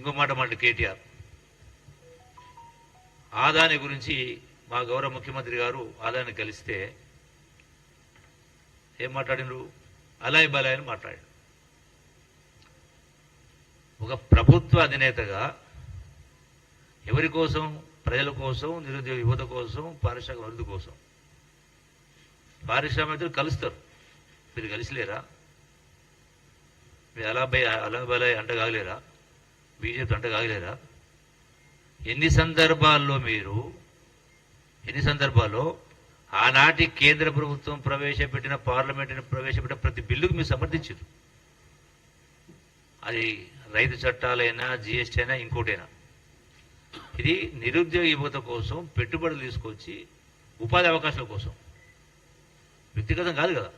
ఇంకో మాట మాట కేటీఆర్. ఆదాని గురించి మా గౌరవ ముఖ్యమంత్రి గారు ఆదాని కలిస్తే ఏం మాట్లాడినరు? అలాయ్ బలాయ్ అని మాట్లాడారు. ఒక ప్రభుత్వ అధినేతగా ఎవరి కోసం? ప్రజల కోసం నిరుద్యోగ యువత కోసం పారిశ్రామిక అభివృద్ధి కోసం. పారిశ్రామికలు కలుస్తారు. మీరు కలిసిలేరా? మీరు అలా బై అలా బలాయ్ అంటగాగలేరా బీజేపీ అంట కాగలేరా ఎన్ని సందర్భాల్లో మీరు ఎన్ని సందర్భాల్లో ఆనాటి కేంద్ర ప్రభుత్వం ప్రవేశపెట్టిన పార్లమెంట్ ప్రవేశపెట్టిన ప్రతి బిల్లుకు మీరు సమర్థించారు. అది రైతు చట్టాలైనా జిఎస్టీ అయినా ఇంకోటైనా. ఇది నిరుద్యోగ యువత కోసం పెట్టుబడులు తీసుకొచ్చి ఉపాధి అవకాశాల కోసం. వ్యక్తిగతం కాదు కదా.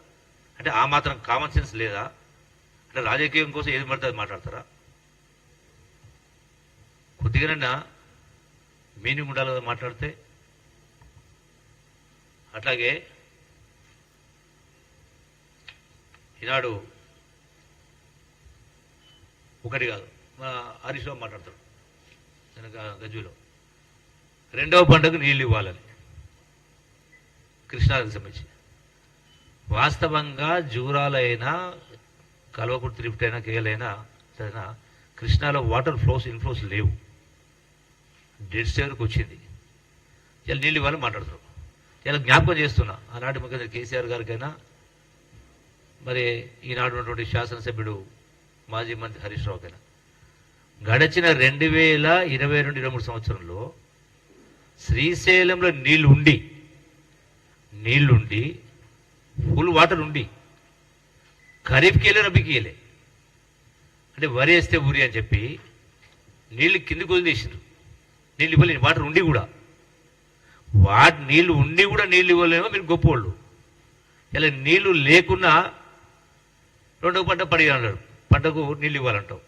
అంటే ఆ మాత్రం కామన్ సెన్స్ లేదా? అంటే రాజకీయం కోసం ఏది పడితే అది మాట్లాడతారా? కొద్దిగానన్నా మీనింగ్ ఉండాలి కదా మాట్లాడితే? అట్లాగే ఈనాడు ఒకటి కాదు మా హరీష్ రావు మాట్లాడతాడు గజ్జులో రెండవ పండుగ నీళ్ళు ఇవ్వాలని కృష్ణానదికి సంబంధించి. వాస్తవంగా జూరాలైనా కల్వకుర్తి లిఫ్ట్ అయినా కేలైనా సరేనా కృష్ణాలో వాటర్ ఫ్లోస్ ఇన్ఫ్లోస్ లేవు. డెడ్ వచ్చింది. ఇలా నీళ్ళు ఇవ్వాలి మాట్లాడుతున్నారు ఇలా జ్ఞాపకం చేస్తున్నా ఆనాటి ముఖ్యమంత్రి కేసీఆర్ గారికైనా మరి ఈనాడు ఉన్నటువంటి శాసనసభ్యుడు మాజీ మంత్రి హరీష్ రావుకైనా. గడిచిన రెండు వేల ఇరవై రెండు ఇరవై మూడు సంవత్సరంలో శ్రీశైలంలో నీళ్ళు ఉండి నీళ్ళుండి ఫుల్ వాటర్ ఉండి ఖరీఫ్కి వెళ్ళి రబీకి వెళ్ళే. అంటే వరి వేస్తే ఊరి అని చెప్పి నీళ్ళు కిందికి వదిలేసారు నీళ్ళు ఇవ్వలేని వాటర్ ఉండి కూడా. వాటి నీళ్ళు ఉండి కూడా నీళ్ళు ఇవ్వలేమో మీరు గొప్పవాళ్ళు ఇలా నీళ్ళు లేకున్నా రెండో పంట పడి పంటకు నీళ్ళు ఇవ్వాలంటావు.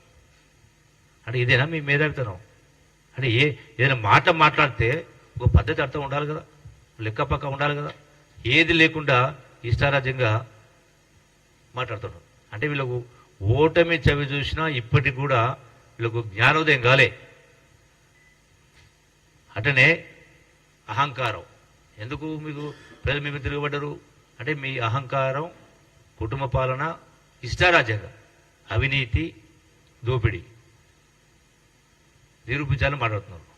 అంటే ఇదేనా మీ మేధావితనం? అంటే ఏ ఏదైనా మాట మాట్లాడితే ఒక పద్ధతి అర్థం ఉండాలి కదా? లెక్క పక్క ఉండాలి కదా? ఏది లేకుండా ఇష్టారాజ్యంగా మాట్లాడుతున్నాడు. అంటే వీళ్ళకు ఓటమి చవి చూసినా ఇప్పటికి కూడా వీళ్ళకు జ్ఞానోదయం కాలే. అటనే అహంకారం. ఎందుకు మీకు ప్రజలు మీకు తిరగబడ్డరు? అంటే మీ అహంకారం కుటుంబ పాలన ఇష్టారాజ్యంగా. అవినీతి దోపిడీ. నిరూపించాలని మాట్లాడుతున్నారు.